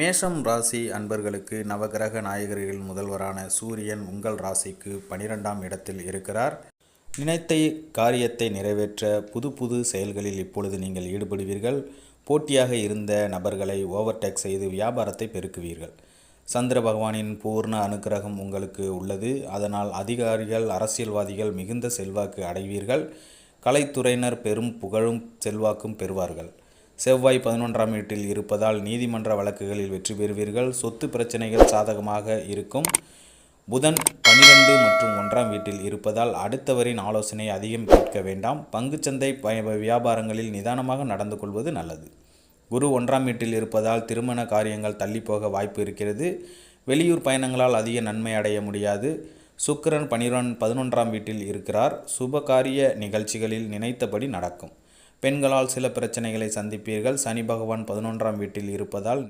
மேஷம் ராசி அன்பர்களுக்கு நவகிரக நாயகர்கள் முதல்வரான சூரியன் உங்கள் ராசிக்கு பனிரெண்டாம் இடத்தில் இருக்கிறார். நினைத்த காரியத்தை நிறைவேற்ற புது புது செயல்களில் இப்பொழுது நீங்கள் ஈடுபடுவீர்கள். போட்டியாக இருந்த நபர்களை ஓவர்டேக் செய்து வியாபாரத்தை பெருக்குவீர்கள். சந்திர பகவானின் பூர்ண அனுக்கிரகம் உங்களுக்கு உள்ளது. அதனால் அதிகாரிகள் அரசியல்வாதிகள் மிகுந்த செல்வாக்கு அடைவீர்கள். கலைத்துறையினர் பெரும் புகழும் செல்வாக்கும் பெறுவார்கள். செவ்வாய் பதினொன்றாம் வீட்டில் இருப்பதால் நீதிமன்ற வழக்குகளில் வெற்றி பெறுவீர்கள். சொத்து பிரச்சனைகள் சாதகமாக இருக்கும். புதன் பனிரெண்டு மற்றும் ஒன்றாம் வீட்டில் இருப்பதால் அடுத்தவரின் ஆலோசனை அதிகம் கேட்க வேண்டாம். பங்குச்சந்தை வியாபாரங்களில் நிதானமாக நடந்து கொள்வது நல்லது. குரு ஒன்றாம் வீட்டில் இருப்பதால் திருமண காரியங்கள் தள்ளிப்போக வாய்ப்பு இருக்கிறது. வெளியூர் பயணங்களால் அதிக நன்மை அடைய முடியாது. சுக்கிரன் பனிரெண்டு பதினொன்றாம் வீட்டில் இருக்கிறார். சுபகாரிய நிகழ்ச்சிகளில் நினைத்தபடி நடக்கும். பெண்களால் சில பிரச்சனைகளை சந்திப்பீர்கள். சனி பகவான் பதினொன்றாம் வீட்டில் இருப்பதால்